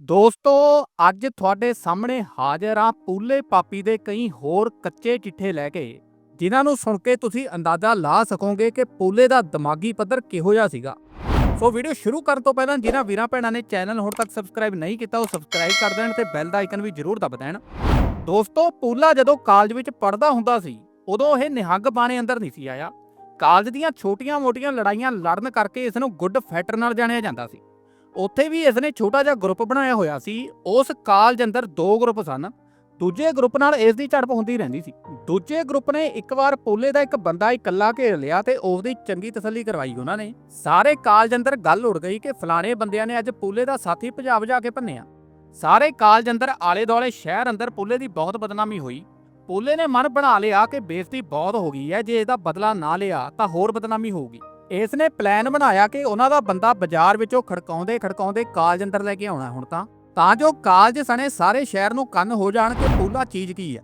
ਦੋਸਤੋ, ਅੱਜ ਤੁਹਾਡੇ ਸਾਹਮਣੇ ਹਾਜ਼ਰ ਆ ਪੂਲੇ ਪਾਪੀ ਦੇ ਕਈ ਹੋਰ ਕੱਚੇ ਚਿੱਠੇ ਲੈ ਕੇ, ਜਿਨ੍ਹਾਂ ਨੂੰ ਸੁਣ ਕੇ ਤੁਸੀਂ ਅੰਦਾਜ਼ਾ ਲਾ ਸਕੋਗੇ ਕਿ ਪੂਲੇ ਦਾ ਦਿਮਾਗੀ ਪੱਧਰ ਕਿਹੋ ਜਿਹਾ ਸੀਗਾ। ਸੋ ਵੀਡੀਓ ਸ਼ੁਰੂ ਕਰਨ ਤੋਂ ਪਹਿਲਾਂ ਜਿਨ੍ਹਾਂ ਵੀਰਾਂ ਭੈਣਾਂ ਨੇ ਚੈਨਲ ਹੁਣ ਤੱਕ ਸਬਸਕ੍ਰਾਈਬ ਨਹੀਂ ਕੀਤਾ, ਉਹ ਸਬਸਕ੍ਰਾਈਬ ਕਰ ਦੇਣ ਤੇ ਬੈਲ ਦਾ ਆਈਕਨ ਵੀ ਜ਼ਰੂਰ ਦਬ ਦੇਣ। ਦੋਸਤੋ, ਪੂਲਾ ਜਦੋਂ ਕਾਲਜ ਵਿੱਚ ਪੜ੍ਹਦਾ ਹੁੰਦਾ ਸੀ, ਉਦੋਂ ਇਹ ਨਿਹੰਗ ਬਾਣੇ ਅੰਦਰ ਨਹੀਂ ਸੀ ਆਇਆ। ਕਾਲਜ ਦੀਆਂ ਛੋਟੀਆਂ-ਮੋਟੀਆਂ ਲੜਾਈਆਂ ਲੜਨ ਕਰਕੇ ਇਸ ਨੂੰ ਗੁੱਡ ਫੈਟਰ ਨਾਲ ਜਾਣਿਆ ਜਾਂਦਾ ਸੀ। ਉੱਥੇ ਵੀ ਇਸ ਨੇ ਛੋਟਾ ਜਿਹਾ ਗਰੁੱਪ ਬਣਾਇਆ ਹੋਇਆ ਸੀ। ਉਸ ਕਾਲਜ ਅੰਦਰ ਦੋ ਗਰੁੱਪ ਸਨ। ਦੂਜੇ ਗਰੁੱਪ ਨਾਲ ਇਸ ਦੀ ਝੜਪ ਹੁੰਦੀ ਰਹਿੰਦੀ ਸੀ। ਦੂਜੇ ਗਰੁੱਪ ਨੇ ਇੱਕ ਵਾਰ ਪੋਲੇ ਦਾ ਇੱਕ ਬੰਦਾ ਇਕੱਲਾ ਘੇਰ ਲਿਆ ਤੇ ਉਸ ਦੀ ਚੰਗੀ ਤਸੱਲੀ ਕਰਵਾਈ ਉਹਨਾਂ ਨੇ। ਸਾਰੇ ਕਾਲਜ ਅੰਦਰ ਗੱਲ ਉੜ ਗਈ ਕਿ ਫਲਾਣੇ ਬੰਦਿਆਂ ਨੇ ਅੱਜ ਪੋਲੇ ਦਾ ਸਾਥੀ ਭਜਾ ਭਜਾ ਕੇ ਭੰਨਿਆ। ਸਾਰੇ ਕਾਲਜ ਅੰਦਰ ਆਲੇ ਦੁਆਲੇ ਸ਼ਹਿਰ ਅੰਦਰ ਪੋਲੇ ਦੀ ਬਹੁਤ ਬਦਨਾਮੀ ਹੋਈ। ਪੋਲੇ ਨੇ ਮਨ ਬਣਾ ਲਿਆ ਕਿ ਬੇਇੱਜ਼ਤੀ ਬਹੁਤ ਹੋ ਗਈ ਹੈ। ਜੇ ਇਹਦਾ ਬਦਲਾ ਨਾ ਲਿਆ ਤਾਂ ਹੋਰ ਬਦਨਾਮੀ ਹੋਊਗੀ। ਇਸ ਨੇ ਪਲਾਨ ਬਣਾਇਆ ਕਿ ਉਹਨਾਂ ਦਾ ਬੰਦਾ ਬਾਜ਼ਾਰ ਵਿੱਚੋਂ ਖੜਕਾਉਂਦੇ ਖੜਕਾਉਂਦੇ ਕਾਲਜ ਅੰਦਰ ਲੈ ਕੇ ਆਉਣਾ ਹੁਣ ਤਾਂ। ਤਾਂ ਜੋ ਕਾਲਜ ਸਣੇ ਸਾਰੇ ਸ਼ਹਿਰ ਨੂੰ ਕੰਨ ਹੋ ਜਾਣ ਕਿ ਪੂਲਾ ਚੀਜ਼ ਕੀ ਹੈ।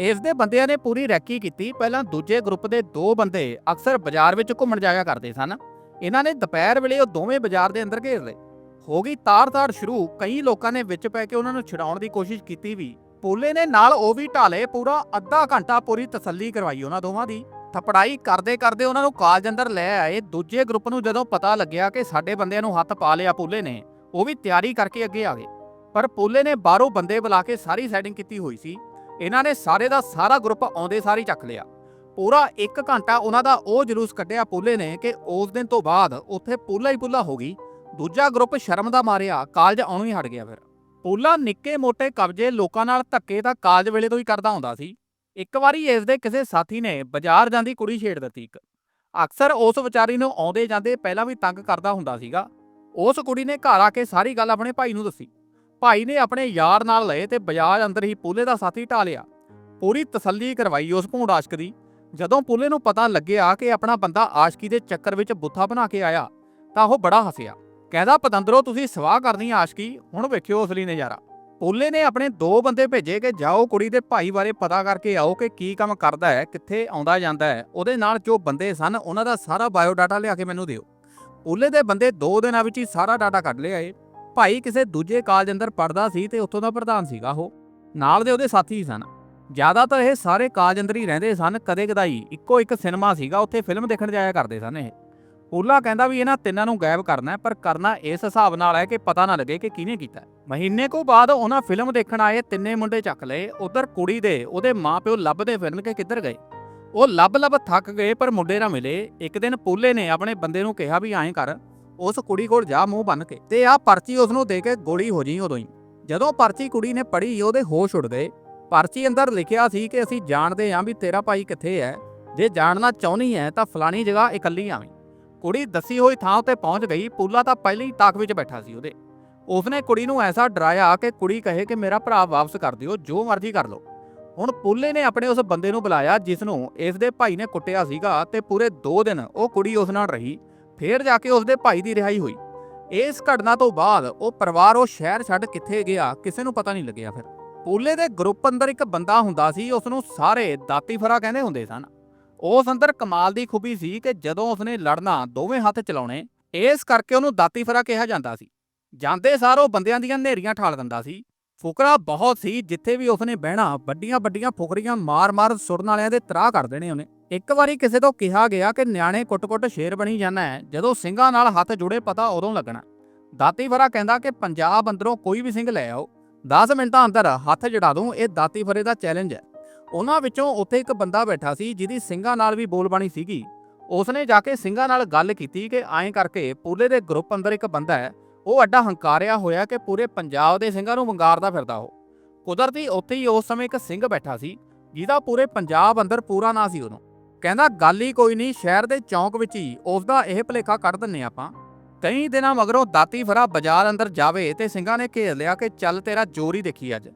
ਇਸ ਦੇ ਬੰਦਿਆਂ ਨੇ ਪੂਰੀ ਰੈਕੀ ਕੀਤੀ, ਪਹਿਲਾਂ ਦੂਜੇ ਗਰੁੱਪ ਦੇ ਦੋ ਬੰਦੇ ਅਕਸਰ ਬਾਜ਼ਾਰ ਵਿੱਚ ਘੁੰਮਣ ਜਾਇਆ ਕਰਦੇ ਸਨ। ਇਹਨਾਂ ਨੇ ਦੁਪਹਿਰ ਵੇਲੇ ਉਹ ਦੋਵੇਂ ਬਾਜ਼ਾਰ ਦੇ ਅੰਦਰ ਘੇਰ ਲਏ। ਹੋ ਗਈ ਤਾਰ-ਤਾਰ ਸ਼ੁਰੂ, ਕਈ ਲੋਕਾਂ ਨੇ ਵਿੱਚ ਪੈ ਕੇ ਉਹਨਾਂ ਨੂੰ ਛਡਾਉਣ ਦੀ ਕੋਸ਼ਿਸ਼ ਕੀਤੀ ਵੀ। ਪੂਲੇ ਨੇ ਨਾਲ ਉਹ ਵੀ ਢਾਲੇ, ਪੂਰਾ ਅੱਧਾ ਘੰਟਾ ਪੂਰੀ ਤਸੱਲੀ ਕਰਵਾਈ ਉਹਨਾਂ ਦੋਵਾਂ ਦੀ। ਥਪੜਾਈ ਕਰਦੇ ਕਰਦੇ ਉਹਨਾਂ ਨੂੰ ਕਾਲਜ ਅੰਦਰ ਲੈ ਆਏ। ਦੂਜੇ ਗਰੁੱਪ ਨੂੰ ਜਦੋਂ ਪਤਾ ਲੱਗਿਆ ਕਿ ਸਾਡੇ ਬੰਦਿਆਂ ਨੂੰ ਹੱਥ ਪਾ ਲਿਆ ਪੂਲੇ ਨੇ, ਉਹ ਵੀ ਤਿਆਰੀ ਕਰਕੇ ਅੱਗੇ ਆ ਗਏ। ਪਰ ਪੂਲੇ ਨੇ ਬਾਹਰੋਂ ਬੰਦੇ ਬੁਲਾ ਕੇ ਸਾਰੀ ਸੈਟਿੰਗ ਕੀਤੀ ਹੋਈ ਸੀ। ਇਹਨਾਂ ਨੇ ਸਾਰੇ ਦਾ ਸਾਰਾ ਗਰੁੱਪ ਆਉਂਦੇ ਸਾਰੀ ਚੱਕ ਲਿਆ। ਪੂਰਾ 1 ਘੰਟਾ ਉਹਨਾਂ ਦਾ ਉਹ ਜਲੂਸ ਕੱਢਿਆ ਪੂਲੇ ਨੇ ਕਿ ਉਸ ਦਿਨ ਤੋਂ ਬਾਅਦ ਉੱਥੇ ਪੂਲਾ ਹੀ ਪੂਲਾ ਹੋ ਗਈ। ਦੂਜਾ ਗਰੁੱਪ ਸ਼ਰਮ ਦਾ ਮਾਰਿਆ ਕਾਲਜ ਆਉਣੋਂ ਹੀ ਹਟ ਗਿਆ ਫਿਰ। ਪੂਲਾ ਨਿੱਕੇ ਮੋਟੇ ਕਬਜ਼ੇ ਲੋਕਾਂ ਨਾਲ ਧੱਕੇ ਤਾਂ ਕਾਲਜ ਵੇਲੇ ਤੋਂ ਹੀ ਕਰਦਾ ਹੁੰਦਾ ਸੀ। ਇੱਕ ਵਾਰੀ ਇਸ ਦੇ ਕਿਸੇ ਸਾਥੀ ਨੇ ਬਾਜ਼ਾਰ ਜਾਂਦੀ ਕੁੜੀ ਛੇੜ ਦਿੱਤੀ ਇੱਕ। ਅਕਸਰ ਉਸ ਵਿਚਾਰੀ ਨੂੰ ਆਉਂਦੇ ਜਾਂਦੇ ਪਹਿਲਾਂ ਵੀ ਤੰਗ ਕਰਦਾ ਹੁੰਦਾ ਸੀਗਾ। ਉਸ ਕੁੜੀ ਨੇ ਘਰ ਆ ਕੇ ਸਾਰੀ ਗੱਲ ਆਪਣੇ ਭਾਈ ਨੂੰ ਦੱਸੀ। ਭਾਈ ਨੇ ਆਪਣੇ ਯਾਰ ਨਾਲ ਲਏ ਤੇ ਬਾਜ਼ਾਰ ਅੰਦਰ ਹੀ ਪੂਲੇ ਦਾ ਸਾਥੀ ਢਾਲਿਆ ਪੂਰੀ ਤਸੱਲੀ ਕਰਵਾਈ ਉਸ ਭੂੰਡ ਆਸ਼ਕ ਦੀ। ਜਦੋਂ ਪੂਲੇ ਨੂੰ ਪਤਾ ਲੱਗਿਆ ਕਿ ਆਪਣਾ ਬੰਦਾ ਆਸ਼ਕੀ ਦੇ ਚੱਕਰ ਵਿੱਚ ਬੁੱਥਾ ਬਣਾ ਕੇ ਆਇਆ, ਤਾਂ ਉਹ ਬੜਾ ਹੱਸਿਆ। ਕਹਿੰਦਾ, ਪਤੰਦਰੋ, ਤੁਸੀਂ ਸਵਾਹ ਕਰਨੀ ਆਸ਼ਕੀ। ਹੁਣ ਵੇਖਿਓ ਅਸਲੀ ਨਜ਼ਾਰਾ। ਪੋਲੇ ਨੇ ਆਪਣੇ ਦੋ ਬੰਦੇ ਭੇਜੇ ਕਿ ਜਾਓ ਕੁੜੀ ਦੇ ਭਾਈ ਬਾਰੇ ਪਤਾ ਕਰਕੇ ਆਓ ਕਿ ਕੀ ਕੰਮ ਕਰਦਾ ਹੈ, ਕਿੱਥੇ ਆਉਂਦਾ ਜਾਂਦਾ ਹੈ। ਉਹਦੇ ਨਾਲ ਜੋ ਬੰਦੇ ਸਨ, ਉਹਨਾਂ ਦਾ ਸਾਰਾ ਬਾਇਓ ਡਾਟਾ ਲਿਆ ਕੇ ਮੈਨੂੰ ਦਿਓ। ਪੋਲੇ ਦੇ ਬੰਦੇ ਦੋ ਦਿਨਾਂ ਵਿੱਚ ਹੀ ਸਾਰਾ ਡਾਟਾ ਕੱਢ ਲਿਆਏ ਭਾਈ ਕਿਸੇ ਦੂਜੇ ਕਾਲਜ ਅੰਦਰ ਪੜਦਾ ਸੀ ਤੇ ਉੱਥੋਂ ਦਾ ਪ੍ਰਧਾਨ ਸੀਗਾ ਉਹ। ਨਾਲ ਦੇ ਉਹਦੇ ਸਾਥੀ ਸਨ। ਜ਼ਿਆਦਾਤਰ ਇਹ ਸਾਰੇ ਕਾਲਜ ਅੰਦਰ ਹੀ ਰਹਿੰਦੇ ਸਨ। ਕਦੇ ਕਦਾਈ ਇੱਕੋ ਇੱਕ ਸਿਨੇਮਾ ਸੀਗਾ, ਉੱਥੇ ਫਿਲਮ ਦੇਖਣ ਜਾਇਆ ਕਰਦੇ ਸਨ ਇਹ। ਪੂਲਾ ਕਹਿੰਦਾ ਵੀ ਇਹਨਾਂ ਤਿੰਨਾਂ ਨੂੰ ਗਾਇਬ ਕਰਨਾ ਹੈ, ਪਰ ਕਰਨਾ ਇਸ ਹਿਸਾਬ ਨਾਲ ਹੈ ਕਿ ਪਤਾ ਨਾ ਲੱਗੇ ਕਿ ਕਿਹਨੇ ਕੀਤਾ ਮਹੀਨੇ ਕੋ ਬਾਅਦ ਉਹਨਾਂ ਫਿਲਮ ਦੇਖਣ ਆਏ ਤਿੰਨੇ ਮੁੰਡੇ ਚੱਕ ਲਏ ਉਧਰ ਕੁੜੀ ਦੇ ਉਹਦੇ ਮਾਪਿਓ ਲੱਭਦੇ ਫਿਰਨ ਕਿ ਕਿੱਧਰ ਗਏ। ਉਹ ਲੱਭ ਲੱਭ ਥੱਕ ਗਏ ਪਰ ਮੁੰਡੇ ਨਾ ਮਿਲੇ। ਇੱਕ ਦਿਨ ਪੂਲੇ ਨੇ ਆਪਣੇ ਬੰਦੇ ਨੂੰ ਕਿਹਾ ਵੀ ਐਂ ਕਰ ਉਸ ਕੁੜੀ ਕੋਲ ਜਾ ਮੂੰਹ ਬੰਨ ਕੇ ਤੇ ਆਹ ਪਰਚੀ ਉਸ ਨੂੰ ਦੇ ਕੇ ਗੋਲੀ ਹੋ ਜੀ ਉਦੋਂ ਹੀ। ਜਦੋਂ ਪਰਚੀ ਕੁੜੀ ਨੇ ਪੜ੍ਹੀ ਉਹਦੇ ਹੋਸ਼ ਉੱਡ ਗਏ। ਪਰਚੀ ਅੰਦਰ ਲਿਖਿਆ ਸੀ ਕਿ ਅਸੀਂ ਜਾਣਦੇ ਹਾਂ ਵੀ ਤੇਰਾ ਭਾਈ ਕਿੱਥੇ ਹੈ। ਜੇ ਜਾਣਨਾ ਚਾਹੁੰਦੀ ਹੈ ਤਾਂ ਫਲਾਣੀ ਜਗ੍ਹਾ ਇਕੱਲੀ ਆਵੀਂ। ਕੁੜੀ ਦੱਸੀ ਹੋਈ ਥਾਂ ਉੱਤੇ ਪਹੁੰਚ ਗਈ, ਪੂਲਾ ਤਾਂ ਪਹਿਲਾਂ ਹੀ ਤਾਕ ਵਿੱਚ ਬੈਠਾ ਸੀ ਉਹਦੇ। ਉਸਨੇ ਕੁੜੀ ਨੂੰ ਐਸਾ ਡਰਾਇਆ ਕਿ ਕੁੜੀ ਕਹੇ ਕਿ ਮੇਰਾ ਭਰਾ ਵਾਪਸ ਕਰ ਦਿਓ, ਜੋ ਮਰਜ਼ੀ ਕਰ ਲਓ। ਹੁਣ ਪੁੱਲੇ ਨੇ ਆਪਣੇ ਉਸ ਬੰਦੇ ਨੂੰ ਬੁਲਾਇਆ ਜਿਸ ਨੂੰ ਇਸ ਦੇ ਭਾਈ ਨੇ ਕੁੱਟਿਆ ਸੀਗਾ ਤੇ ਪੂਰੇ 2 ਦਿਨ ਉਹ ਕੁੜੀ ਉਸ ਨਾਲ ਰਹੀ, ਫੇਰ ਜਾ ਕੇ ਉਸ ਦੇ ਭਾਈ ਦੀ ਰਿਹਾਈ ਹੋਈ। ਇਸ ਘਟਨਾ ਤੋਂ ਬਾਅਦ ਉਹ ਪਰਿਵਾਰ, ਉਹ ਸ਼ਹਿਰ ਛੱਡ ਕਿੱਥੇ ਗਿਆ, ਕਿਸੇ ਨੂੰ ਪਤਾ ਨਹੀਂ ਲੱਗਿਆ ਫਿਰ। ਪੂਲੇ ਦੇ ਗਰੁੱਪ ਅੰਦਰ ਇੱਕ ਬੰਦਾ ਹੁੰਦਾ ਸੀ ਉਸ ਨੂੰ ਸਾਰੇ ਦਾਤੀ ਫਰਾ ਕਹਿੰਦੇ ਹੁੰਦੇ ਸਨ। ਉਸ ਅੰਦਰ ਕਮਾਲ ਦੀ ਖੂਬੀ ਸੀ ਕਿ ਜਦੋਂ ਉਸਨੇ ਲੜਨਾ ਦੋਵੇਂ ਹੱਥ ਚਲਾਉਣੇ, ਇਸ ਕਰਕੇ ਉਹਨੂੰ ਦਾਤੀ ਫਰਾ ਕਿਹਾ ਜਾਂਦਾ ਸੀ। ਜਾਂਦੇ ਸਾਰ ਉਹ ਬੰਦਿਆਂ ਦੀਆਂ ਨੇਰੀਆਂ ਠਾਲ ਦਿੰਦਾ ਸੀ। ਫੁਕਰਾ ਬਹੁਤ ਸੀ, ਜਿੱਥੇ ਵੀ ਉਸਨੇ ਬਹਿਣਾ ਵੱਡੀਆਂ ਵੱਡੀਆਂ ਫੁਕਰੀਆਂ ਮਾਰ-ਮਾਰ ਸੁਰਨ ਵਾਲਿਆਂ ਦੇ ਤਰਾਹ ਕਰ ਦੇਣੇ ਉਹਨੇ। ਇੱਕ ਵਾਰੀ ਕਿਸੇ ਤੋਂ ਕਿਹਾ ਗਿਆ ਕਿ ਨਿਆਣੇ ਕੁੱਟ-ਕੁੱਟ ਸ਼ੇਰ ਬਣੀ ਜਾਂਦਾ ਹੈ, ਜਦੋਂ ਸਿੰਘਾਂ ਨਾਲ ਹੱਥ ਜੁੜੇ ਪਤਾ ਉਦੋਂ ਲੱਗਣਾ। ਦਾਤੀ ਫਰਾ ਕਹਿੰਦਾ ਕਿ ਪੰਜਾਬ ਅੰਦਰੋਂ ਕੋਈ ਵੀ ਸਿੰਘ ਲੈ ਆਓ। 10 ਮਿੰਟਾਂ ਅੰਦਰ ਹੱਥ ਜੜਾ ਦੂੰ, ਇਹ ਦਾਤੀ ਫਰੇ ਦਾ ਚੈਲੰਜ ਹੈ। ਉਹਨਾਂ ਵਿੱਚੋਂ ਉੱਥੇ ਇੱਕ ਬੰਦਾ ਬੈਠਾ ਸੀ ਜਿਹਦੀ ਸਿੰਘਾਂ ਨਾਲ ਵੀ ਬੋਲਬਾਣੀ ਸੀਗੀ। ਉਸਨੇ ਜਾ ਕੇ ਸਿੰਘਾਂ ਨਾਲ ਗੱਲ ਕੀਤੀ ਕਿ ਐਂ ਕਰਕੇ ਪੂਲੇ ਦੇ ਗਰੁੱਪ ਅੰਦਰ ਇੱਕ ਬੰਦਾ ਹੈ, ਉਹ ਐਡਾ ਹੰਕਾਰਿਆ ਹੋਇਆ ਕਿ ਪੂਰੇ ਪੰਜਾਬ ਦੇ ਸਿੰਘਾਂ ਨੂੰ ਵੰਗਾਰਦਾ ਫਿਰਦਾ ਉਹ। ਕੁਦਰਤੀ ਉੱਥੇ ਹੀ ਉਸ ਸਮੇਂ ਇੱਕ ਸਿੰਘ ਬੈਠਾ ਸੀ, ਜਿਹਦਾ ਪੂਰੇ ਪੰਜਾਬ ਅੰਦਰ ਪੂਰਾ ਨਾਂ ਸੀ ਉਹਨੂੰ। ਕਹਿੰਦਾ, ਗੱਲ ਹੀ ਕੋਈ ਨਹੀਂ, ਸ਼ਹਿਰ ਦੇ ਚੌਂਕ ਵਿੱਚ ਹੀ ਉਸ ਦਾ ਇਹ ਭਲੇਖਾ ਕੱਢ ਦਿੰਨੇ ਆਪਾਂ। ਕਈ ਦਿਨਾਂ ਮਗਰੋਂ ਦਾਤੀ ਫਰਾ ਬਾਜ਼ਾਰ ਅੰਦਰ ਜਾਵੇ ਤੇ ਸਿੰਘਾਂ ਨੇ ਘੇਰ ਲਿਆ ਕਿ ਚੱਲ ਤੇਰਾ ਜ਼ੋਰ ਹੀ ਦੇਖੀ ਅੱਜ।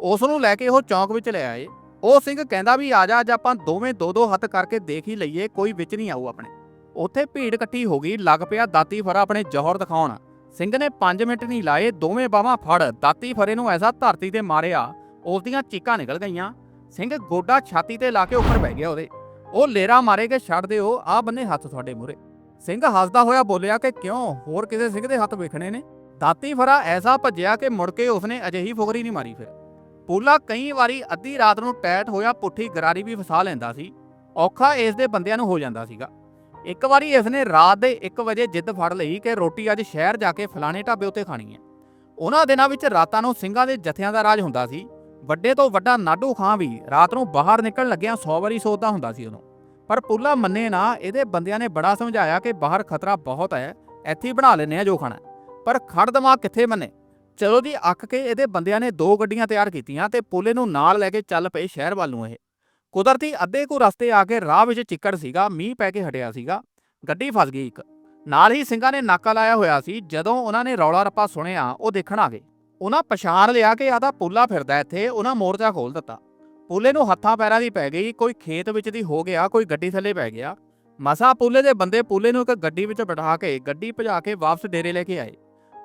ਉਸ ਨੂੰ ਲੈ ਕੇ ਉਹ ਚੌਂਕ ਵਿੱਚ ਲੈ ਆਏ। ਉਹ ਸਿੰਘ ਕਹਿੰਦਾ ਵੀ, ਆ ਜਾ, ਅੱਜ ਆਪਾਂ ਦੋਵੇਂ ਦੋ ਦੋ ਹੱਥ ਕਰਕੇ ਦੇਖ ਹੀ ਲਈਏ, ਕੋਈ ਵਿੱਚ ਨਹੀਂ ਆਊ ਆਪਣੇ। ਉੱਥੇ ਭੀੜ ਇਕੱਠੀ ਹੋ ਗਈ, ਲੱਗ ਪਿਆ ਦਾਤੀ ਫਰਾ ਆਪਣੇ ਜੋਹਰ ਦਿਖਾਉਣ। ਸਿੰਘ ਨੇ 5 ਮਿੰਟ ਨਹੀਂ ਲਾਏ, ਦੋਵੇਂ ਬਾਹਾਂ ਫੜ, ਦਾਤੀ ਫਰੇ ਨੂੰ ਐਸਾ ਧਰਤੀ ਤੇ ਮਾਰਿਆ ਉਸ ਦੀਆਂ ਚੀਕਾਂ ਨਿਕਲ ਗਈਆਂ। ਸਿੰਘ ਗੋਡਾ ਛਾਤੀ ਤੇ ਲਾ ਕੇ ਉੱਪਰ ਬਹਿ ਗਿਆ ਉਹਦੇ। ਉਹ ਲੇਰਾ ਮਾਰੇ ਕੇ ਛੱਡ ਦਿਓ ਆ ਬੰਨੇ ਹੱਥ ਤੁਹਾਡੇ ਮੂਰੇ ਸਿੰਘ ਹੱਸਦਾ ਹੋਇਆ ਬੋਲਿਆ ਕਿ ਕਿਉਂ, ਹੋਰ ਕਿਸੇ ਸਿੰਘ ਦੇ ਹੱਥ ਵੇਖਣੇ ਨੇ? ਦਾਤੀ ਫਰਾ ਐਸਾ ਭੱਜਿਆ ਕਿ ਮੁੜ ਕੇ ਉਸਨੇ ਅਜਿਹੀ ਫੁਕਰੀ ਨਹੀਂ ਮਾਰੀ ਫਿਰ। ਪੂਲਾ ਕਈ ਵਾਰੀ ਅੱਧੀ ਰਾਤ ਨੂੰ ਟੈਟ ਹੋਇਆ ਪੁੱਠੀ ਗਰਾਰੀ ਵੀ ਫਸਾ ਲੈਂਦਾ ਸੀ। ਔਖਾ ਇਸ ਦੇ ਬੰਦਿਆਂ ਨੂੰ ਹੋ ਜਾਂਦਾ ਸੀਗਾ। ਇੱਕ ਵਾਰੀ ਇਸ ਨੇ ਰਾਤ ਦੇ 1 ਵਜੇ ਜਿੱਦ ਫੜ ਲਈ ਕਿ ਰੋਟੀ ਅੱਜ ਸ਼ਹਿਰ ਜਾ ਕੇ ਫਲਾਣੇ ਢਾਬੇ ਉੱਤੇ ਖਾਣੀ ਹੈ। ਉਹਨਾਂ ਦਿਨਾਂ ਵਿੱਚ ਰਾਤਾਂ ਨੂੰ ਸਿੰਘਾਂ ਦੇ ਜਥਿਆਂ ਦਾ ਰਾਜ ਹੁੰਦਾ ਸੀ। ਵੱਡੇ ਤੋਂ ਵੱਡਾ ਨਾਡੂ ਖਾਂ ਵੀ ਰਾਤ ਨੂੰ ਬਾਹਰ ਨਿਕਲਣ ਲੱਗਿਆਂ 100 ਵਾਰੀ ਸੋਚਦਾ ਹੁੰਦਾ ਸੀ ਉਹਨੂੰ। ਪਰ ਪੁੱਲਾ ਮੰਨੇ ਨਾ, ਇਹਦੇ ਬੰਦਿਆਂ ਨੇ ਬੜਾ ਸਮਝਾਇਆ ਕਿ ਬਾਹਰ ਖਤਰਾ ਬਹੁਤ ਹੈ, ਇੱਥੇ ਹੀ ਬਣਾ ਲੈਨੇ ਆ ਜੋ ਖਾਣਾ ਪਰ ਖੜ ਦਿਮਾਗ ਕਿੱਥੇ ਮੰਨੇ? ਚਲੋ ਦੀ ਅੱਕ ਕੇ ਇਹਦੇ ਬੰਦਿਆਂ ਨੇ ਦੋ ਗੱਡੀਆਂ ਤਿਆਰ ਕੀਤੀਆਂ ਤੇ ਪੁੱਲੇ ਨੂੰ ਨਾਲ ਲੈ ਕੇ ਚੱਲ ਪਏ ਸ਼ਹਿਰ ਵੱਲ ਨੂੰ ਇਹ। ਕੁਦਰਤੀ ਅੱਧੇ ਕੁ ਰਸਤੇ ਆ ਕੇ ਰਾਹ ਵਿੱਚ ਚਿੱਕੜ ਸੀਗਾ, ਮੀਂਹ ਪੈ ਕੇ ਹਟਿਆ ਸੀਗਾ। ਗੱਡੀ ਫਸ ਗਈ ਇੱਕ। ਨਾਲ ਹੀ ਸਿੰਘਾਂ ਨੇ ਨਾਕਾ ਲਾਇਆ ਹੋਇਆ ਸੀ। ਜਦੋਂ ਉਹਨਾਂ ਨੇ ਰੌਲਾ ਰੱਪਾ ਸੁਣਿਆ, ਉਹ ਦੇਖਣ ਆ ਗਏ। ਉਹਨਾਂ ਪਛਾਣ ਲਿਆ ਕਿ ਆਦਾ ਪੁੱਲਾ ਫਿਰਦਾ ਇੱਥੇ, ਉਹਨਾਂ ਮੋਰਚਾ ਖੋਲ ਦਿੱਤਾ। ਪੁੱਲੇ ਨੂੰ ਹੱਥਾਂ ਪੈਰਾਂ ਦੀ ਪੈ ਗਈ, ਕੋਈ ਖੇਤ ਵਿੱਚ ਦੀ ਹੋ ਗਿਆ, ਕੋਈ ਗੱਡੀ ਥੱਲੇ ਪੈ ਗਿਆ। ਮਸਾ ਪੁੱਲੇ ਦੇ ਬੰਦੇ ਪੁੱਲੇ ਨੂੰ ਇੱਕ ਗੱਡੀ ਵਿੱਚ ਬਿਠਾ ਕੇ, ਗੱਡੀ ਭਜਾ ਕੇ ਵਾਪਸ ਡੇਰੇ ਲੈ ਕੇ ਆਏ।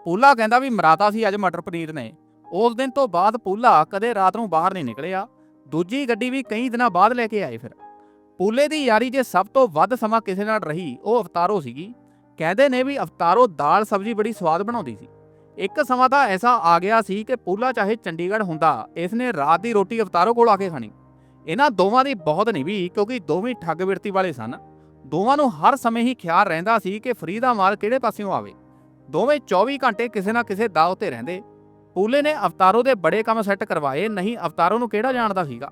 ਪੂਲਾ ਕਹਿੰਦਾ ਵੀ ਮਰਾਤਾ ਸੀ ਅੱਜ ਮਟਰ ਪਨੀਰ ਨੇ। ਉਸ ਦਿਨ ਤੋਂ ਬਾਅਦ ਪੁੱਲਾ ਕਦੇ ਰਾਤ ਨੂੰ ਬਾਹਰ ਨਹੀਂ ਨਿਕਲਿਆ। ਦੂਜੀ ਗੱਡੀ ਵੀ ਕਈ ਦਿਨਾਂ ਬਾਅਦ ਲੈ ਕੇ ਆਏ ਫਿਰ। ਪੂਲੇ ਦੀ ਯਾਰੀ ਜੇ ਸਭ ਤੋਂ ਵੱਧ ਸਮਾਂ ਕਿਸੇ ਨਾਲ ਰਹੀ, ਉਹ ਅਵਤਾਰੋ ਸੀਗੀ। ਕਹਿੰਦੇ ਨੇ ਵੀ ਅਵਤਾਰੋ ਦਾਲ ਸਬਜ਼ੀ ਬੜੀ ਸਵਾਦ ਬਣਾਉਂਦੀ ਸੀ। ਇੱਕ ਸਮਾਂ ਤਾਂ ਐਸਾ ਆ ਗਿਆ ਸੀ ਕਿ ਪੁੱਲਾ ਚਾਹੇ ਚੰਡੀਗੜ੍ਹ ਹੁੰਦਾ ਇਸ ਨੇ ਰਾਤ ਦੀ ਰੋਟੀ ਅਵਤਾਰੋ ਕੋਲ ਆ ਕੇ ਖਾਣੀ। ਇਹਨਾਂ ਦੋਵਾਂ ਦੀ ਬਹੁਤ ਨਹੀਂ ਵੀ, ਕਿਉਂਕਿ ਦੋਵੇਂ ਠੱਗ ਵਿਰਤੀ ਵਾਲੇ ਸਨ। ਦੋਵਾਂ ਨੂੰ ਹਰ ਸਮੇਂ ਹੀ ਖਿਆਲ ਰਹਿੰਦਾ ਸੀ ਕਿ ਫਰੀ ਦਾ ਮਾਲ ਕਿਹੜੇ ਪਾਸਿਓਂ ਆਵੇ। ਦੋਵੇਂ 24 ਘੰਟੇ ਕਿਸੇ ਨਾ ਕਿਸੇ ਦਾਅ ਉੱਤੇ ਰਹਿੰਦੇ। ਪੂਲੇ ਨੇ ਅਵਤਾਰੋ ਦੇ ਬੜੇ ਕੰਮ ਸੈੱਟ ਕਰਵਾਏ, ਨਹੀਂ ਅਵਤਾਰੋ ਨੂੰ ਕਿਹੜਾ ਜਾਣਦਾ ਸੀਗਾ?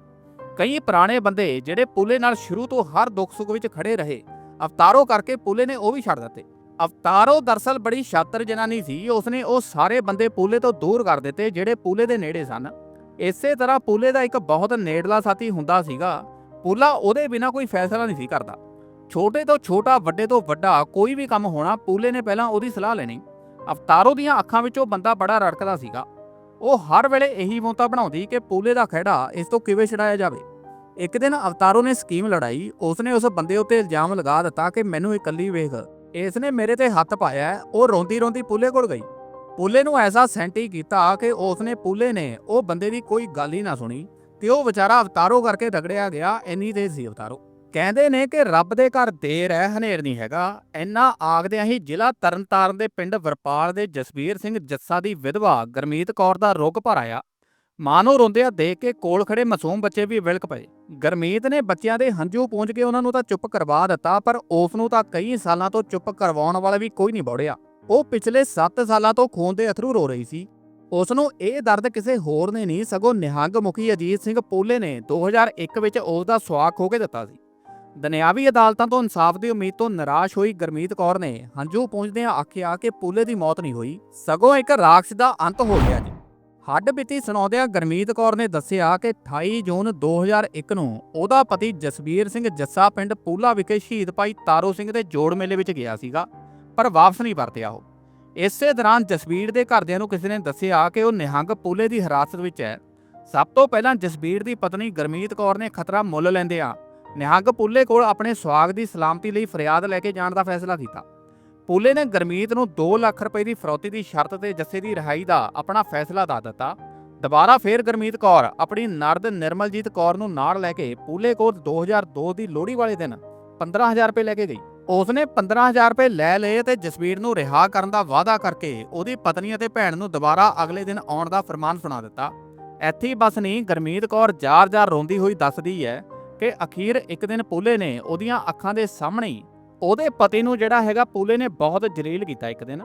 ਕਈ ਪੁਰਾਣੇ ਬੰਦੇ ਜਿਹੜੇ ਪੂਲੇ ਨਾਲ ਸ਼ੁਰੂ ਤੋਂ ਹਰ ਦੁੱਖ ਸੁੱਖ ਵਿੱਚ ਖੜੇ ਰਹੇ, ਅਵਤਾਰੋ ਕਰਕੇ ਪੂਲੇ ਨੇ ਉਹ ਵੀ ਛੱਡ ਦਿੱਤੇ। ਅਵਤਾਰੋ ਦਰਸਲ ਬੜੀ ਸ਼ਾਤਰ ਜਨਾਨੀ ਸੀ, ਉਸਨੇ ਉਹ ਸਾਰੇ ਬੰਦੇ ਪੂਲੇ ਤੋਂ ਦੂਰ ਕਰ ਦਿੱਤੇ ਜਿਹੜੇ ਪੂਲੇ ਦੇ ਨੇੜੇ ਸਨ। ਇਸੇ ਤਰ੍ਹਾਂ ਪੂਲੇ ਦਾ ਇੱਕ ਬਹੁਤ ਨੇੜਲਾ ਸਾਥੀ ਹੁੰਦਾ ਸੀਗਾ। ਪੂਲਾ ਉਹਦੇ ਬਿਨਾ ਕੋਈ ਫੈਸਲਾ ਨਹੀਂ ਸੀ ਕਰਦਾ। ਛੋਟੇ ਤੋਂ ਛੋਟਾ, ਵੱਡੇ ਤੋਂ ਵੱਡਾ ਕੋਈ ਵੀ ਕੰਮ ਹੋਣਾ, ਪੂਲੇ ਨੇ ਪਹਿਲਾਂ ਉਹਦੀ ਸਲਾਹ ਲੈਣੀ। ਅਵਤਾਰੋ ਦੀਆਂ ਅੱਖਾਂ ਵਿੱਚੋਂ ਬੰਦਾ ਬੜਾ ਰੜਕਦਾ ਸੀਗਾ। ਉਹ ਹਰ ਵੇਲੇ ਇਹੀ ਮੌਤਾ ਬਣਾਉਂਦੀ ਕਿ ਪੂਲੇ ਦਾ ਖਹਿੜਾ ਇਸ ਤੋਂ ਕਿਵੇਂ ਛਡਾਇਆ ਜਾਵੇ। ਇੱਕ ਦਿਨ ਅਵਤਾਰੋ ਨੇ ਸਕੀਮ ਲੜਾਈ। ਉਸਨੇ ਉਸ ਬੰਦੇ ਉੱਤੇ ਇਲਜ਼ਾਮ ਲਗਾ ਦਿੱਤਾ ਕਿ ਮੈਨੂੰ ਇਕੱਲੀ ਵੇਖ। ਇਸ ਨੇ ਮੇਰੇ ਤੇ ਹੱਥ ਪਾਇਆ। ਉਹ ਰੋਂਦੀ ਰੋਂਦੀ ਪੂਲੇ ਕੋਲ ਗਈ। ਪੂਲੇ ਨੂੰ ਐਸਾ ਸੈਂਟੀ ਕੀਤਾ ਕਿ ਉਸਨੇ ਪੂਲੇ ਨੇ ਉਹ ਬੰਦੇ ਦੀ ਕੋਈ ਗੱਲ ਹੀ ਨਾ ਸੁਣੀ ਤੇ ਉਹ ਵਿਚਾਰਾ ਅਵਤਾਰੋ ਕਰਕੇ ਰਗੜਿਆ ਗਿਆ। ਇੰਨੀ ਤੇ ਸੀ ਅਵਤਾਰੋ। ਕਹਿੰਦੇ ਨੇ ਕਿ ਰੱਬ ਦੇ ਘਰ ਦੇਰ ਹੈ ਹਨੇਰ ਨਹੀਂ ਹੈਗਾ। ਇੰਨਾ ਆਖਦਿਆਂ ਹੀ ਜ਼ਿਲ੍ਹਾ ਤਰਨਤਾਰਨ ਦੇ ਪਿੰਡ ਵਰਪਾਲ ਦੇ ਜਸਵੀਰ ਸਿੰਘ ਜੱਸਾ ਦੀ ਵਿਧਵਾ ਗਰਮੀਤ ਕੌਰ ਦਾ ਰੁੱਗ ਭਰ ਆਇਆ। ਮਾਂ ਨੂੰ ਰੋਂਦਿਆਂ ਦੇਖ ਕੇ ਕੋਲ ਖੜੇ ਮਾਸੂਮ ਬੱਚੇ ਵੀ ਵਿਲਕ ਪਏ। ਗਰਮੀਤ ਨੇ ਬੱਚਿਆਂ ਦੇ ਹੰਝੂ ਪੂੰਝ ਕੇ ਉਹਨਾਂ ਨੂੰ ਤਾਂ ਚੁੱਪ ਕਰਵਾ ਦਿੱਤਾ, ਪਰ ਉਸ ਨੂੰ ਤਾਂ ਕਈ ਸਾਲਾਂ ਤੋਂ ਚੁੱਪ ਕਰਵਾਉਣ ਵਾਲਾ ਵੀ ਕੋਈ ਨਹੀਂ ਬੋੜਿਆ। ਉਹ ਪਿਛਲੇ 7 ਸਾਲਾਂ ਤੋਂ ਖੂਨ ਦੇ ਅਥਰੂ ਰੋ ਰਹੀ ਸੀ। ਉਸ ਨੂੰ ਇਹ ਦਰਦ ਕਿਸੇ ਹੋਰ ਨੇ ਨਹੀਂ, ਸਗੋਂ ਨਿਹੰਗ ਮੁਖੀ ਅਜੀਤ ਸਿੰਘ ਪੋਲੇ ਨੇ 2001 ਵਿੱਚ ਉਸ ਦਾ ਸੁਆਗ ਖੋ ਕੇ ਦਿੱਤਾ ਸੀ। ਦਨਿਆਵੀ ਅਦਾਲਤਾਂ ਤੋਂ ਇਨਸਾਫ ਦੀ ਉਮੀਦ ਤੋਂ ਨਿਰਾਸ਼ ਹੋਈ ਗਰਮੀਤ ਕੌਰ ਨੇ ਹੰਝੂ ਪੂੰਝਦਿਆਂ ਆਖਿਆ ਕਿ ਪੂਲੇ ਦੀ ਮੌਤ ਨਹੀਂ ਹੋਈ, ਸਗੋਂ ਇੱਕ ਰਾਖਸ਼ ਦਾ ਅੰਤ ਹੋ ਗਿਆ ਜੀ। ਹੱਡ ਬੀਤੀ ਸੁਣਾਉਂਦਿਆਂ ਗਰਮੀਤ ਕੌਰ ਨੇ ਦੱਸਿਆ ਕਿ 28 ਜੂਨ 2001 ਨੂੰ ਉਹਦਾ ਪਤੀ ਜਸਬੀਰ ਸਿੰਘ ਜੱਸਾ ਪਿੰਡ ਪੂਲਾ ਵਿਖੇ ਸ਼ਹੀਦ ਭਾਈ ਤਾਰੋ ਸਿੰਘ ਦੇ ਜੋੜ ਮੇਲੇ ਵਿੱਚ ਗਿਆ ਸੀਗਾ, ਪਰ ਵਾਪਸ ਨਹੀਂ ਪਰਤਿਆ ਉਹ। ਇਸੇ ਦੌਰਾਨ ਜਸਬੀਰ ਦੇ ਘਰਦਿਆਂ ਨੂੰ ਕਿਸੇ ਨੇ ਦੱਸਿਆ ਕਿ ਉਹ ਨਿਹੰਗ ਪੂਲੇ ਦੀ ਹਿਰਾਸਤ ਵਿੱਚ ਹੈ। ਸਭ ਤੋਂ ਪਹਿਲਾਂ ਜਸਬੀਰ ਦੀ ਪਤਨੀ ਗਰਮੀਤ ਕੌਰ ਨੇ ਖਤਰਾ ਮੁੱਲ ਲੈਂਦਿਆਂ ਨਿਹੰਗ ਪੁੱਲੇ ਕੋਲ ਆਪਣੇ ਸਵਾਗ ਦੀ ਸਲਾਮਤੀ ਲਈ ਫਰਿਆਦ ਲੈ ਕੇ ਜਾਣ ਦਾ ਫੈਸਲਾ ਕੀਤਾ। ਪੁੱਲੇ ਨੇ ਗਰਮੀਤ ਨੂੰ 2 ਲੱਖ ਰੁਪਏ ਦੀ ਫਰੌਤੀ ਦੀ ਸ਼ਰਤ ਤੇ ਜੱਸੇ ਦੀ ਰਿਹਾਈ ਦਾ ਆਪਣਾ ਫੈਸਲਾ ਦੱਸ ਦਿੱਤਾ। ਦੁਬਾਰਾ ਫੇਰ ਗਰਮੀਤ ਕੌਰ ਆਪਣੀ ਨਰਦ ਨਿਰਮਲਜੀਤ ਕੌਰ ਨੂੰ ਨਾਲ ਲੈ ਕੇ ਪੁੱਲੇ ਕੋਲ 2002 ਦੀ ਲੋਹੜੀ ਵਾਲੇ ਦਿਨ 15000 ਰੁਪਏ ਲੈ ਕੇ ਗਈ। ਉਸਨੇ 15000 ਰੁਪਏ ਲੈ ਲਏ ਤੇ ਜਸਵੀਰ ਨੂੰ ਰਿਹਾ ਕਰਨ ਦਾ ਵਾਅਦਾ ਕਰਕੇ ਉਹਦੀ ਪਤਨੀ ਅਤੇ ਭੈਣ ਨੂੰ ਦੁਬਾਰਾ ਅਗਲੇ ਦਿਨ ਆਉਣ ਦਾ ਫਰਮਾਨ ਸੁਣਾ ਦਿੱਤਾ। ਇੱਥੇ ਹੀ ਬਸ ਨਹੀਂ, ਗਰਮੀਤ ਕੌਰ ਜਾਰ-ਜਾਰ ਰੋਂਦੀ ਹੋਈ ਦੱਸਦੀ ਹੈ ਕਿ ਅਖੀਰ ਇੱਕ ਦਿਨ ਪੂਲੇ ਨੇ ਉਹਦੀਆਂ ਅੱਖਾਂ ਦੇ ਸਾਹਮਣੇ ਹੀ ਉਹਦੇ ਪਤੀ ਨੂੰ ਜਿਹੜਾ ਹੈਗਾ ਪੂਲੇ ਨੇ ਬਹੁਤ ਜਲੀਲ ਕੀਤਾ ਇੱਕ ਦਿਨ।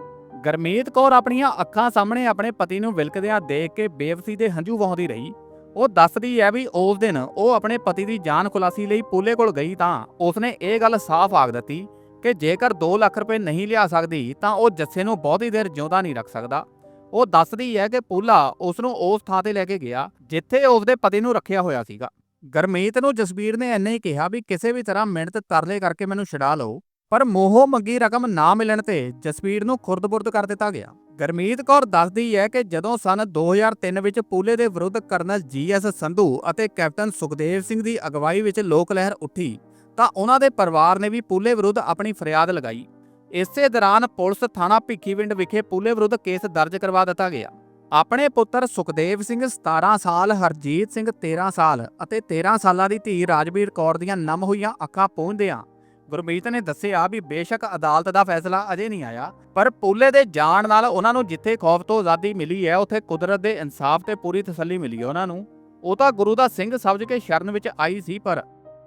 ਗਰਮੀਤ ਕੌਰ ਆਪਣੀਆਂ ਅੱਖਾਂ ਸਾਹਮਣੇ ਆਪਣੇ ਪਤੀ ਨੂੰ ਵਿਲਕਦਿਆਂ ਦੇਖ ਕੇ ਬੇਵਸੀ ਦੇ ਹੰਝੂ ਵਹਾਉਂਦੀ ਰਹੀ। ਉਹ ਦੱਸਦੀ ਹੈ ਵੀ ਉਸ ਦਿਨ ਉਹ ਆਪਣੇ ਪਤੀ ਦੀ ਜਾਨ ਖੁਲਾਸੀ ਲਈ ਪੂਲੇ ਕੋਲ ਗਈ ਤਾਂ ਉਸਨੇ ਇਹ ਗੱਲ ਸਾਫ਼ ਆਖ ਦਿੱਤੀ ਕਿ ਜੇਕਰ 2 ਲੱਖ ਰੁਪਏ ਨਹੀਂ ਲਿਆ ਸਕਦੀ ਤਾਂ ਉਹ ਜੱਸੇ ਨੂੰ ਬਹੁਤੀ ਦੇਰ ਜਿਉਂਦਾ ਨਹੀਂ ਰੱਖ ਸਕਦਾ। ਉਹ ਦੱਸਦੀ ਹੈ ਕਿ ਪੂਲਾ ਉਸ ਨੂੰ ਉਸ ਥਾਂ ਤੇ ਲੈ ਕੇ ਗਿਆ, ਜਿੱਥੇ ਉਸਦੇ ਪਤੀ ਨੂੰ ਰੱਖਿਆ ਹੋਇਆ ਸੀਗਾ। ਗਰਮੀਤ ਨੂੰ ਜਸਬੀਰ ਨੇ ਇੰਨੇ ਹੀ ਕਿਹਾ ਵੀ ਕਿਸੇ ਵੀ ਤਰ੍ਹਾਂ ਮਿਹਨਤ ਤਰਲੇ ਕਰਕੇ ਮੈਨੂੰ ਛਡਾ ਲਓ, ਪਰ ਮੋਹੋ ਮੰਗੀ ਰਕਮ ਨਾ ਮਿਲਣ ਤੇ ਜਸਬੀਰ ਨੂੰ ਖੁਰਦ-ਬੁਰਦ ਕਰ ਦਿੱਤਾ ਗਿਆ। ਗਰਮੀਤ ਕੌਰ ਦੱਸਦੀ ਹੈ ਕਿ ਜਦੋਂ ਸਨ 2003 ਵਿੱਚ ਪੂਲੇ ਦੇ ਵਿਰੁੱਧ ਕਰਨਲ ਜੀਐਸ ਸੰਧੂ ਅਤੇ ਕੈਪਟਨ ਸੁਖਦੇਵ ਸਿੰਘ ਦੀ ਅਗਵਾਈ ਵਿੱਚ ਲੋਕ ਲਹਿਰ ਉੱਠੀ, ਤਾਂ ਉਹਨਾਂ ਦੇ ਪਰਿਵਾਰ ਨੇ ਵੀ ਪੂਲੇ ਵਿਰੁੱਧ ਆਪਣੀ ਫਰਿਆਦ ਲਗਾਈ। ਇਸੇ ਦੌਰਾਨ ਪੁਲਿਸ ਥਾਣਾ ਭਿੱਖੀਵਿੰਡ ਵਿਖੇ ਪੂਲੇ ਵਿਰੁੱਧ ਕੇਸ ਦਰਜ ਕਰਵਾ ਦਿੱਤਾ ਗਿਆ। ਆਪਣੇ ਪੁੱਤਰ ਸੁਖਦੇਵ ਸਿੰਘ 17 ਸਾਲ, ਹਰਜੀਤ ਸਿੰਘ 13 ਸਾਲ ਅਤੇ 13 ਸਾਲਾਂ ਦੀ ਧੀ ਰਾਜਵੀਰ ਕੌਰ ਦੀਆਂ ਨਮ ਹੋਈਆਂ ਅੱਖਾਂ ਪਹੁੰਚਦਿਆਂ ਗੁਰਮੀਤ ਨੇ ਦੱਸਿਆ ਵੀ ਬੇਸ਼ੱਕ ਅਦਾਲਤ ਦਾ ਫੈਸਲਾ ਅਜੇ ਨਹੀਂ ਆਇਆ, ਪਰ ਪੂਲੇ ਦੇ ਜਾਣ ਨਾਲ ਉਹਨਾਂ ਨੂੰ ਜਿੱਥੇ ਖੌਫ ਤੋਂ ਆਜ਼ਾਦੀ ਮਿਲੀ ਹੈ, ਉੱਥੇ ਕੁਦਰਤ ਦੇ ਇਨਸਾਫ ਤੇ ਪੂਰੀ ਤਸੱਲੀ ਮਿਲੀ ਉਹਨਾਂ ਨੂੰ। ਉਹ ਤਾਂ ਗੁਰੂ ਦਾ ਸਿੰਘ ਸਮਝ ਕੇ ਸ਼ਰਨ ਵਿੱਚ ਆਈ ਸੀ, ਪਰ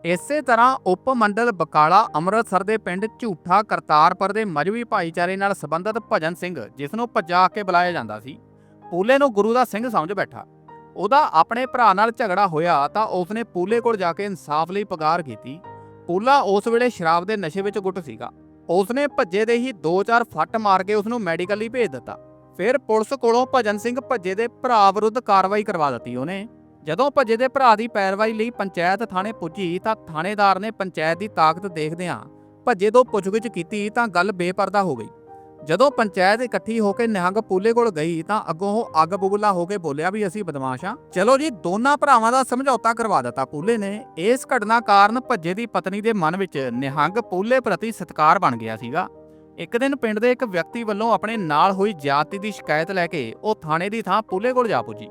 ਇਸੇ ਤਰ੍ਹਾਂ ਉਪ ਮੰਡਲ ਬਕਾਲਾ ਅੰਮ੍ਰਿਤਸਰ ਦੇ ਪਿੰਡ ਝੂਠਾ ਕਰਤਾਰਪੁਰ ਦੇ ਮਜਵੀ ਭਾਈਚਾਰੇ ਨਾਲ ਸੰਬੰਧਿਤ ਭਜਨ ਸਿੰਘ, ਜਿਸ ਨੂੰ ਭਜਾ ਕੇ ਬੁਲਾਇਆ ਜਾਂਦਾ ਸੀ। ਪੂਲੇ ਨੂੰ ਗੁਰੂ ਦਾ ਸਿੰਘ ਸਮਝ ਬੈਠਾ। ਉਹਦਾ ਆਪਣੇ ਭਰਾ ਨਾਲ ਝਗੜਾ ਹੋਇਆ ਤਾਂ ਉਸਨੇ ਪੂਲੇ ਕੋਲ ਜਾ ਕੇ ਇਨਸਾਫ ਲਈ ਪੁਕਾਰ ਕੀਤੀ। ਪੂਲਾ ਉਸ ਵੇਲੇ ਸ਼ਰਾਬ ਦੇ ਨਸ਼ੇ ਵਿੱਚ ਗੁੱਟ ਸੀਗਾ। ਉਸਨੇ ਭੱਜੇ ਦੇ ਹੀ 2-4 ਫੱਟ ਮਾਰ ਕੇ ਉਸ ਨੂੰ ਮੈਡੀਕਲ ਲਈ ਭੇਜ ਦਿੱਤਾ। ਫਿਰ ਪੁਲਿਸ ਕੋਲੋਂ ਭਜਨ ਸਿੰਘ ਭੱਜੇ ਦੇ ਭਰਾ ਵਿਰੁੱਧ ਕਾਰਵਾਈ ਕਰਵਾ ਦਿੱਤੀ ਉਹਨੇ। ਜਦੋਂ ਭੱਜੇ ਦੇ ਭਰਾ ਦੀ ਪੈਰਵਾਈ ਲਈ ਪੰਚਾਇਤ ਥਾਣੇ ਪੁੱਜੀ ਤਾਂ ਥਾਣੇਦਾਰ ਨੇ ਪੰਚਾਇਤ ਦੀ ਤਾਕਤ ਦੇਖਦਿਆਂ ਭੱਜੇ ਤੋਂ ਪੁੱਛਗਿੱਛ ਕੀਤੀ ਤਾਂ ਗੱਲ ਬੇਪਰਦਾ ਹੋ ਗਈ। ਜਦੋਂ ਪੰਚਾਇਤ ਇਕੱਠੀ ਹੋ ਕੇ ਨਿਹੰਗ ਪੂਲੇ ਕੋਲ ਗਈ ਤਾਂ ਅੱਗੋਂ ਉਹ ਅੱਗ ਬੁਗਲਾ ਹੋ ਕੇ ਬੋਲਿਆ ਵੀ ਅਸੀਂ ਬਦਮਾਸ਼ ਹਾਂ। ਚਲੋ ਜੀ, ਦੋਨਾਂ ਭਰਾਵਾਂ ਦਾ ਸਮਝੌਤਾ ਕਰਵਾ ਦਿੱਤਾ ਪੂਲੇ ਨੇ। ਇਸ ਘਟਨਾ ਕਾਰਨ ਭੱਜੇ ਦੀ ਪਤਨੀ ਦੇ ਮਨ ਵਿੱਚ ਨਿਹੰਗ ਪੂਲੇ ਪ੍ਰਤੀ ਸਤਿਕਾਰ ਬਣ ਗਿਆ ਸੀਗਾ। ਇੱਕ ਦਿਨ ਪਿੰਡ ਦੇ ਇੱਕ ਵਿਅਕਤੀ ਵੱਲੋਂ ਆਪਣੇ ਨਾਲ ਹੋਈ ਜਾਤੀ ਦੀ ਸ਼ਿਕਾਇਤ ਲੈ ਕੇ ਉਹ ਥਾਣੇ ਦੀ ਥਾਂ ਪੂਲੇ ਕੋਲ ਜਾ ਪੁੱਜੀ।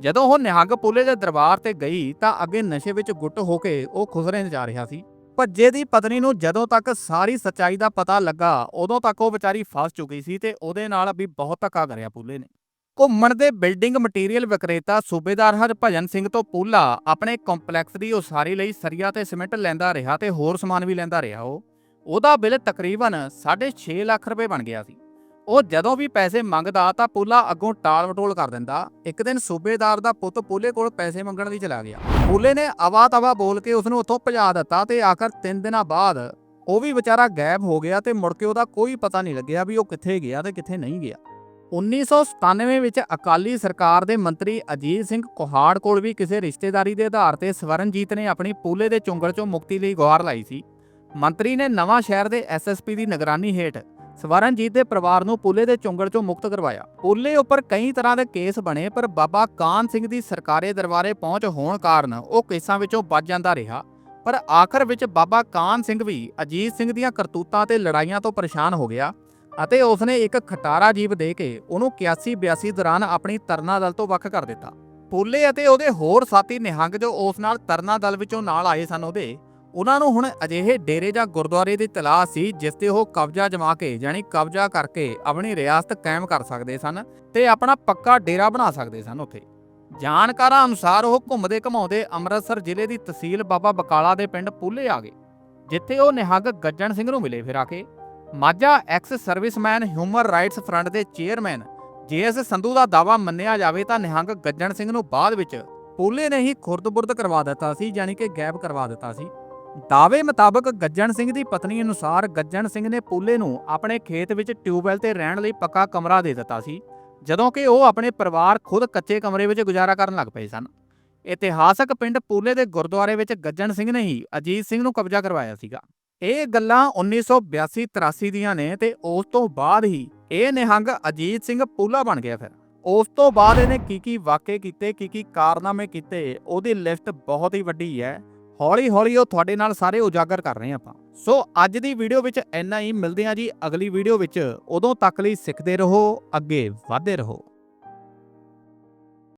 ਜਦੋਂ ਉਹ ਨਿਹੰਗ ਪੂਲੇ ਦੇ ਦਰਬਾਰ ਤੇ ਗਈ ਤਾਂ ਅੱਗੇ ਨਸ਼ੇ ਵਿੱਚ ਗੁੱਟ ਹੋ ਕੇ ਉਹ ਖੁਸਰੇ ਜਾ ਰਿਹਾ ਸੀ। ਭੱਜੇ ਦੀ ਪਤਨੀ ਨੂੰ ਜਦੋਂ ਤੱਕ ਸਾਰੀ ਸੱਚਾਈ ਦਾ ਪਤਾ ਲੱਗਾ, ਉਦੋਂ ਤੱਕ ਉਹ ਵਿਚਾਰੀ ਫਸ ਚੁੱਕੀ ਸੀ ਤੇ ਉਹਦੇ ਨਾਲ ਵੀ ਬਹੁਤ ਧੱਕਾ ਕਰਿਆ ਪੂਲੇ ਨੇ। ਘੁੰਮਣ ਦੇ ਬਿਲਡਿੰਗ ਮਟੀਰੀਅਲ ਵਿਕਰੇਤਾ ਸੂਬੇਦਾਰ ਹਰਭਜਨ ਸਿੰਘ ਤੋਂ ਪੂਲਾ ਆਪਣੇ ਕੰਪਲੈਕਸ ਦੀ ਉਸਾਰੀ ਲਈ ਸਰੀਆ ਤੇ ਸਿਮੈਂਟ ਲੈਂਦਾ ਰਿਹਾ ਤੇ ਹੋਰ ਸਮਾਨ ਵੀ ਲੈਂਦਾ ਰਿਹਾ ਉਹ। ਉਹਦਾ ਬਿੱਲ ਤਕਰੀਬਨ 6.5 ਲੱਖ ਰੁਪਏ ਬਣ ਗਿਆ ਸੀ। ਉਹ ਜਦੋਂ ਵੀ ਪੈਸੇ ਮੰਗਦਾ ਤਾਂ ਪੂਲਾ ਅੱਗੋਂ ਟਾਲ ਵਟੋਲ ਕਰ ਦਿੰਦਾ। ਇੱਕ ਦਿਨ ਸੂਬੇਦਾਰ ਦਾ ਪੁੱਤ ਪੂਲੇ ਕੋਲ ਪੈਸੇ ਮੰਗਣ ਲਈ ਚਲਾ ਗਿਆ। ਪੂਲੇ ਨੇ ਆਵਾ ਤਵਾ ਬੋਲ ਕੇ ਉਸ ਨੂੰ ਉੱਥੋਂ ਭਜਾ ਦਿੱਤਾ ਤੇ ਆਖਰ 3 ਦਿਨਾਂ ਬਾਅਦ ਉਹ ਵੀ ਵਿਚਾਰਾ ਗਾਇਬ ਹੋ ਗਿਆ ਤੇ ਮੁੜ ਕੇ ਉਹਦਾ ਕੋਈ ਪਤਾ ਨਹੀਂ ਲੱਗਿਆ ਵੀ ਉਹ ਕਿੱਥੇ ਗਿਆ ਤੇ ਕਿੱਥੇ ਨਹੀਂ ਗਿਆ। 1997 ਵਿੱਚ ਅਕਾਲੀ ਸਰਕਾਰ ਦੇ ਮੰਤਰੀ ਅਜੀਤ ਸਿੰਘ ਕੋਹਾੜ ਕੋਲ ਵੀ ਕਿਸੇ ਰਿਸ਼ਤੇਦਾਰੀ ਦੇ ਆਧਾਰ ਤੇ ਸਵਰਨਜੀਤ ਨੇ ਆਪਣੀ ਪੂਲੇ ਦੇ ਚੁੰਗਲ ਚੋਂ ਮੁਕਤੀ ਲਈ ਗੁਹਾਰ ਲਾਈ ਸੀ। ਮੰਤਰੀ ਨੇ ਨਵਾਂ ਸ਼ਹਿਰ ਦੇ ਐਸਐਸਪੀ ਦੀ ਨਿਗਰਾਨੀ ਹੇਠ ਸਵਰਨਜੀਤ ਦੇ ਪਰਿਵਾਰ ਨੂੰ ਪੁੱਲੇ ਦੇ ਚੁੰਗਲ ਚੋਂ ਮੁਕਤ ਕਰਵਾਇਆ। ਪੁੱਲੇ ਉੱਪਰ ਕਈ ਤਰ੍ਹਾਂ ਦੇ ਕੇਸ ਬਣੇ, ਪਰ ਬਾਬਾ ਕਾਨ ਸਿੰਘ ਦੀ ਸਰਕਾਰੀ ਦਰਬਾਰੇ ਪਹੁੰਚ ਹੋਣ ਕਾਰਨ ਉਹ ਕੇਸਾਂ ਵਿੱਚੋਂ ਬਚ ਜਾਂਦਾ ਰਿਹਾ। ਪਰ ਆਖਰ ਵਿੱਚ ਬਾਬਾ ਕਾਨ ਸਿੰਘ ਵੀ ਅਜੀਤ ਸਿੰਘ ਦੀਆਂ ਕਰਤੂਤਾਂ ਤੇ ਲੜਾਈਆਂ ਤੋਂ ਪਰੇਸ਼ਾਨ ਹੋ ਗਿਆ ਅਤੇ ਉਸਨੇ ਇੱਕ ਖਟਾਰਾ ਜੀਵ ਦੇ ਕੇ ਉਹਨੂੰ 81 82 ਦੌਰਾਨ ਆਪਣੀ ਤਰਨਾ ਦਲ ਤੋਂ ਵੱਖ ਕਰ ਦਿੱਤਾ। ਪੁੱਲੇ ਅਤੇ ਉਹਦੇ ਹੋਰ ਸਾਥੀ ਨਿਹੰਗ ਜੋ ਉਸ ਨਾਲ ਤਰਨਾ ਦਲ ਵਿੱਚੋਂ ਨਾਲ ਆਏ ਸਨ ਉਹਦੇ ਉਹਨਾਂ ਨੂੰ ਹੁਣ ਅਜਿਹੇ ਡੇਰੇ ਜਾਂ ਗੁਰਦੁਆਰੇ ਦੀ ਤਲਾਸ਼ ਸੀ ਜਿਸ ਤੇ ਉਹ ਕਬਜ਼ਾ ਜਮਾ ਕੇ ਯਾਨੀ ਕਬਜ਼ਾ ਕਰਕੇ ਆਪਣੀ ਰਿਆਸਤ ਕਾਇਮ ਕਰ ਸਕਦੇ ਸਨ ਤੇ ਆਪਣਾ ਪੱਕਾ ਡੇਰਾ ਬਣਾ ਸਕਦੇ ਸਨ ਉੱਥੇ। ਜਾਣਕਾਰਾਂ ਅਨੁਸਾਰ ਉਹ ਘੁੰਮਦੇ ਘਮਾਉਂਦੇ ਅੰਮ੍ਰਿਤਸਰ ਜ਼ਿਲ੍ਹੇ ਦੀ ਤਹਿਸੀਲ ਬਾਬਾ ਬਕਾਲਾ ਦੇ ਪਿੰਡ ਪੂਲੇ ਆ ਗਏ, ਜਿੱਥੇ ਉਹ ਨਿਹੰਗ ਗੱਜਣ ਸਿੰਘ ਨੂੰ ਮਿਲੇ ਫਿਰ ਆ ਕੇ। Majha ex serviceman human rights front ਦੇ ਚੇਅਰਮੈਨ ਜੇਐਸ ਸੰਧੂ ਦਾ ਦਾਵਾ ਮੰਨਿਆ ਜਾਵੇ ਤਾਂ ਨਿਹੰਗ ਗੱਜਣ ਸਿੰਘ ਨੂੰ ਬਾਅਦ ਵਿੱਚ ਪੂਲੇ ਨੇ ਹੀ ਖੁਰਦ-ਬੁਰਦ ਕਰਵਾ ਦਿੱਤਾ ਸੀ, ਯਾਨੀ ਕਿ ਗਾਇਬ ਕਰਵਾ ਦਿੱਤਾ ਸੀ। ਦਾਅਵੇ ਮੁਤਾਬਕ ਗੱਜਣ ਸਿੰਘ ਦੀ ਪਤਨੀ ਅਨੁਸਾਰ ਗੱਜਣ ਸਿੰਘ ਨੇ ਪੂਲੇ ਨੂੰ ਆਪਣੇ ਖੇਤ ਵਿੱਚ ਟਿਊਬਵੈਲ ਤੇ ਰਹਿਣ ਲਈ ਪੱਕਾ ਕਮਰਾ ਦੇ ਦਿੱਤਾ ਸੀ, ਜਦੋਂ ਕਿ ਉਹ ਆਪਣੇ ਪਰਿਵਾਰ ਖੁਦ ਕੱਚੇ ਕਮਰੇ ਵਿੱਚ ਗੁਜ਼ਾਰਾ ਕਰਨ ਲੱਗ ਪਏ ਸਨ। ਇਤਿਹਾਸਕ ਪਿੰਡ ਪੂਲੇ ਦੇ ਗੁਰਦੁਆਰੇ ਵਿੱਚ ਗੱਜਣ ਸਿੰਘ ਨੇ ਹੀ ਅਜੀਤ ਸਿੰਘ ਨੂੰ ਕਬਜ਼ਾ ਕਰਵਾਇਆ ਸੀਗਾ। ਇਹ ਗੱਲਾਂ 1982-83 ਦੀਆਂ ਨੇ ਤੇ ਉਸ ਤੋਂ ਬਾਅਦ ਹੀ ਇਹ ਨਿਹੰਗ ਅਜੀਤ ਸਿੰਘ ਪੂਲਾ ਬਣ ਗਿਆ ਫਿਰ। ਉਸ ਤੋਂ ਬਾਅਦ ਇਹਨੇ ਕੀ ਕੀ ਵਾਕੇ ਕੀਤੇ, ਕੀ ਕੀ ਕਾਰਨਾਮੇ ਕੀਤੇ, ਉਹਦੀ ਲਿਸਟ ਬਹੁਤ ਹੀ ਵੱਡੀ ਹੈ। ਹੌਲੀ ਹੌਲੀ ਉਹ ਤੁਹਾਡੇ ਨਾਲ ਸਾਰੇ ਉਜਾਗਰ ਕਰ ਰਹੇ ਹਾਂ ਆਪਾਂ। ਸੋ ਅੱਜ ਦੀ ਵੀਡੀਓ ਵਿੱਚ ਇੰਨਾ ਹੀ। ਮਿਲਦੇ ਹਾਂ ਜੀ ਅਗਲੀ ਵੀਡੀਓ ਵਿੱਚ। ਉਦੋਂ ਤੱਕ ਲਈ ਸਿੱਖਦੇ ਰਹੋ, ਅੱਗੇ ਵਧਦੇ ਰਹੋ।